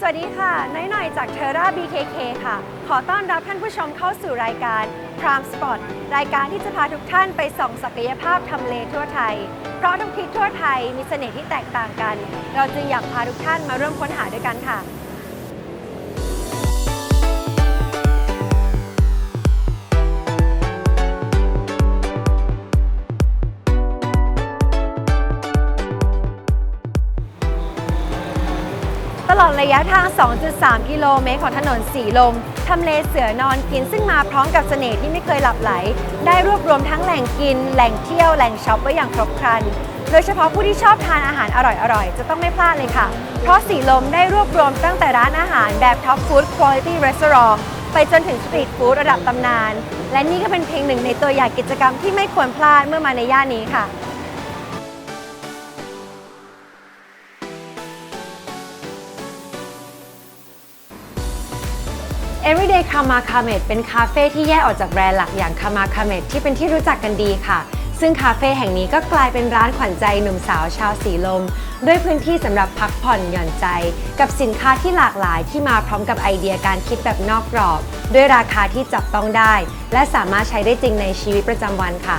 สวัสดีค่ะ น้อยหน่อยจากเทอร่า BKK ค่ะ ขอต้อนรับท่านผู้ชมเข้าสู่รายการ Prime Spot รายการที่จะพาทุกท่านไปส่องศักยภาพทำเลทั่วไทย เพราะทุกทิศทั่วไทยมีเสน่ห์ที่แตกต่างกัน เราจึงอยากพาทุกท่านมาร่วมค้นหาด้วยกันค่ะ ดระยะทาง 2.3 กิโลเมตรของถนนสีลม ทำเลเสือนอนกินซึ่งมาพร้อมกับเสน่ห์ที่ไม่เคยหลับไหล ได้รวบรวมทั้งแหล่งกิน แหล่งเที่ยว แหล่งช็อปไว้อย่างครบครัน โดยเฉพาะผู้ที่ชอบทานอาหารอร่อยๆ จะต้องไม่พลาดเลยค่ะ เพราะสีลมได้รวบรวมตั้งแต่ร้านอาหารแบบท็อปฟู้ดคุณภาพรีสอร์ทไปจนถึงสตรีทฟู้ดระดับตำนาน และนี่ก็เป็นเพียงหนึ่งในตัวอย่างกิจกรรมที่ไม่ควรพลาดเมื่อมาในย่านนี้ค่ะ Everyday Kama k a m e t เป็นคาเฟ่ที่แยกออกจากแบรนด์หลักอย่าง Kama k a m e t ที่เป็นที่รู้จักกันดีค่ะ ซึ่งคาเฟ่แห่งนี้ก็กลายเป็นร้านขวัญใจหนุ่มสาวชาวสีลม ด้วยพื้นที่สำหรับพักผ่อนหย่อนใจ กับสินค้าที่หลากหลายที่มาพร้อมกับไอเดียการคิดแบบนอกกรอบ ด้วยราคาที่จับต้องได้ และสามารถใช้ได้จริงในชีวิตประจำวันค่ะ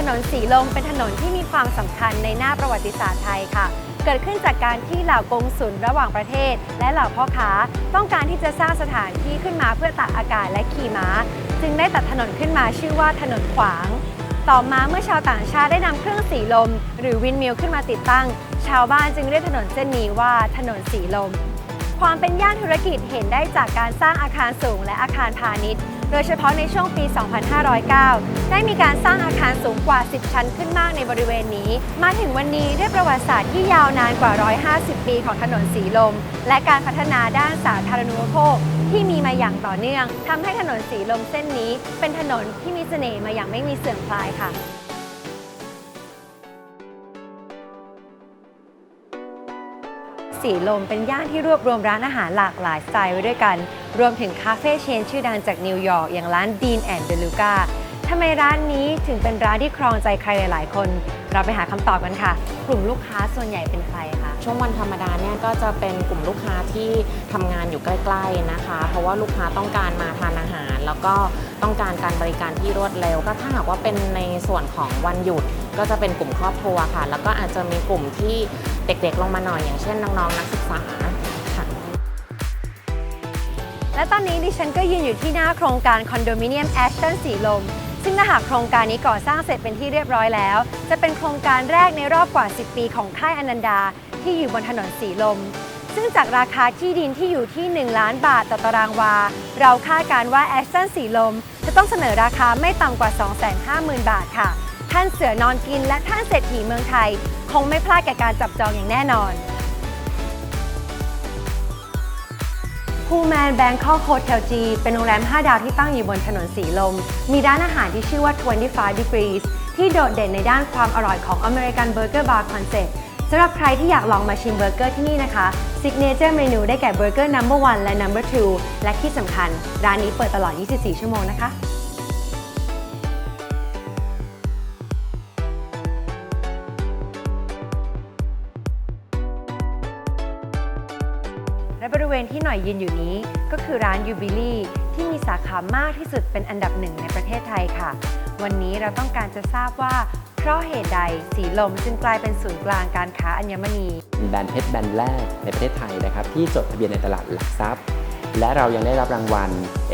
ถนนสีลมเป็นถนนที่มีความสำคัญในหน้าประวัติศาสตร์ไทยค่ะ เกิดขึ้นจากการที่เหล่ากงสุลระหว่างประเทศ และเหล่าพ่อค้า ต้องการที่จะสร้างสถานที่ขึ้นมาเพื่อตากอากาศและขี่ม้า จึงได้ตัดถนนขึ้นมาชื่อว่าถนนขวาง ต่อมาเมื่อชาวต่างชาติได้นำเครื่องสีลม หรือวินมิลขึ้นมาติดตั้ง ชาวบ้านจึงเรียกถนนเส้นนี้ว่าถนนสีลม ความเป็นย่านธุรกิจเห็นได้จากการสร้างอาคารสูงและอาคารพาณิชย์ โดยเฉพาะในช่วงปี 2509 ได้มีการสร้างอาคารสูงกว่า 10 ชั้นขึ้นมากในบริเวณนี้ มาถึงวันนี้ด้วยประวัติศาสตร์ที่ยาวนานกว่า 150 ปีของถนนสีลม และการพัฒนาด้านสาธารณูปโภคที่มีมาอย่างต่อเนื่องทำให้ถนนสีลมเส้นนี้ เป็นถนนที่มีเสน่ห์มาอย่างไม่มีเสื่อมคลายค่ะ สีลมเป็นย่านที่รวบรวมร้านอาหารหลากหลายสไตล์ไว้ด้วยกัน รวมถึงคาเฟ่เชนชื่อดังจากนิวยอร์กอย่างร้าน Dean and DeLuca ทำไมร้านนี้ถึงเป็นร้านที่ครองใจใครหลาย ๆ คน เราไปหาคำตอบกันค่ะ กลุ่มลูกค้าส่วนใหญ่เป็นใครคะ ช่วงวันธรรมดาเนี่ยก็จะเป็นกลุ่มลูกค้าที่ทำงานอยู่ใกล้ ๆนะคะ เพราะว่าลูกค้าต้องการมาทานอาหาร แล้วก็ต้องการการบริการที่รวดเร็ว ก็ถ้าหากว่าเป็นในส่วนของวันหยุด ก็จะเป็นกลุ่มครอบครัวค่ะ แล้วก็อาจจะมีกลุ่มที่เด็กๆลงมาหน่อยอย่างเช่นน้องๆนักศึกษาค่ะและตอนนี้ดิฉันก็ยืนอยู่ที่หน้าโครงการคอนโดมิเนียมแอชตันสีลม ซึ่งถ้าหากโครงการนี้ก่อสร้างเสร็จเป็นที่เรียบร้อยแล้ว จะเป็นโครงการแรกในรอบกว่า 10 ปีของค่ายอนันดา ที่อยู่บนถนนสีลม ซึ่งจากราคาที่ดินที่อยู่ที่ 1 ล้านบาทต่อตารางวา เราคาดการณ์ว่าแอชตันสีลม จะต้องเสนอราคาไม่ต่ำกว่า 250,000 บาทค่ะ ท่านเสือนอนกินและท่านเศรษฐีเมืองไทย คงไม่พลาดแก่การจับจองอย่างแน่นอนพูแมนแบงคอกโฮเทลจีเป็นโรงแรม 5 ดาวที่ตั้งอยู่บนถนนสีลม มีร้านอาหารที่ชื่อว่า 25 degrees ที่โดดเด่นในด้านความอร่อยของ American Burger Bar Concept สำหรับใครที่อยากลองมาชิมเบอร์เกอร์ที่นี่นะคะ Signature Menu ได้แก่เบอร์เกอร์ number 1 และ number 2 และที่สำคัญ ร้านนี้เปิดตลอด 24 ชั่วโมงนะคะ เวณที่หน่อยยืนอยู่นี้ ก็คือร้านยูบิลี่ที่มีสาขามากที่สุดเป็นอันดับหนึ่งในประเทศไทยค่ะ วันนี้เราต้องการจะทราบว่า เพราะเหตุใดสีลมจึงกลายเป็นศูนย์กลางการค้าอัญมณี เป็นแบรนด์เพชรแบรนด์แรกในประเทศไทยนะครับที่จดทะเบียนในตลาดหลักทรัพย์ และเรายังได้รับรางวัล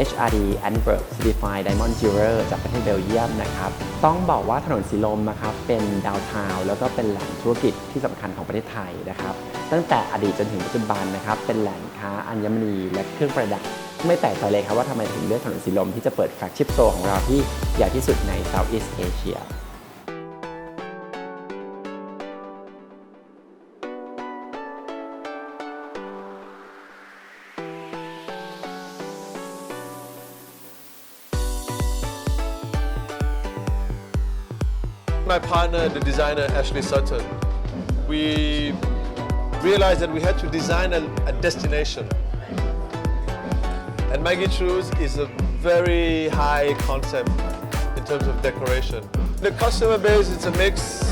HRD Antwerp Certified Diamond Jeweler จากประเทศเบลเยียมนะครับ ต้องบอกว่าถนนสีลมนะครับเป็นดาวทาวแล้วก็เป็นแหล่งธุรกิจที่สำคัญของประเทศไทยนะครับ ตั้งแต่อดีตจนถึงปัจจุบันนะครับเป็นแหล่งค้าอัญมณีและเครื่องประดับ ไม่แปลกใจเลยครับว่าทำไมถึงเลือกถนนสีลมที่จะเปิดแฟลกชิพโซของเราที่ใหญ่ที่สุดใน Southeast Asia My partner, the designer Ashley Sutton, we realized that we had to design a, a destination. And Maggie Choose is a very high concept in terms of decoration. The customer base is a mix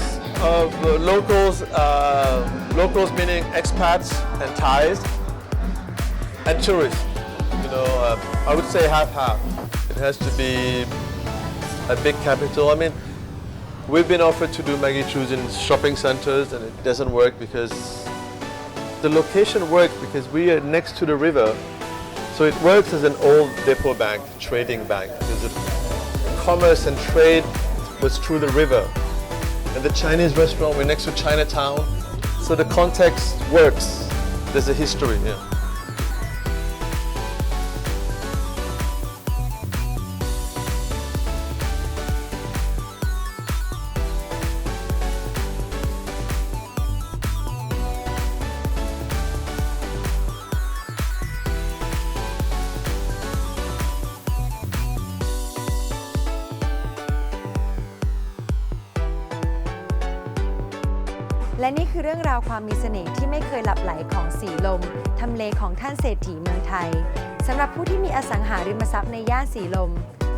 of locals, uh, locals meaning expats and Thais, and tourists. You know, uh, I would say half half. It has to be a big capital. I mean, we've been offered to do Maggie Choos in shopping centers, and it doesn't work because the location works because we are next to the river. So it works as an old depot bank, trading bank, because commerce and trade was through the river. And the Chinese restaurant, we're next to Chinatown. So the context works. There's a history, yeah. และนี่คือเรื่องราวความมีเสน่ห์ที่ไม่เคยหลับไหลของสีลม ทำเลของท่านเศรษฐีเมืองไทยสำหรับผู้ที่มีอสังหาริมทรัพย์ในย่านสีลม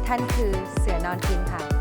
ท่านคือเสือนอนกินค่ะ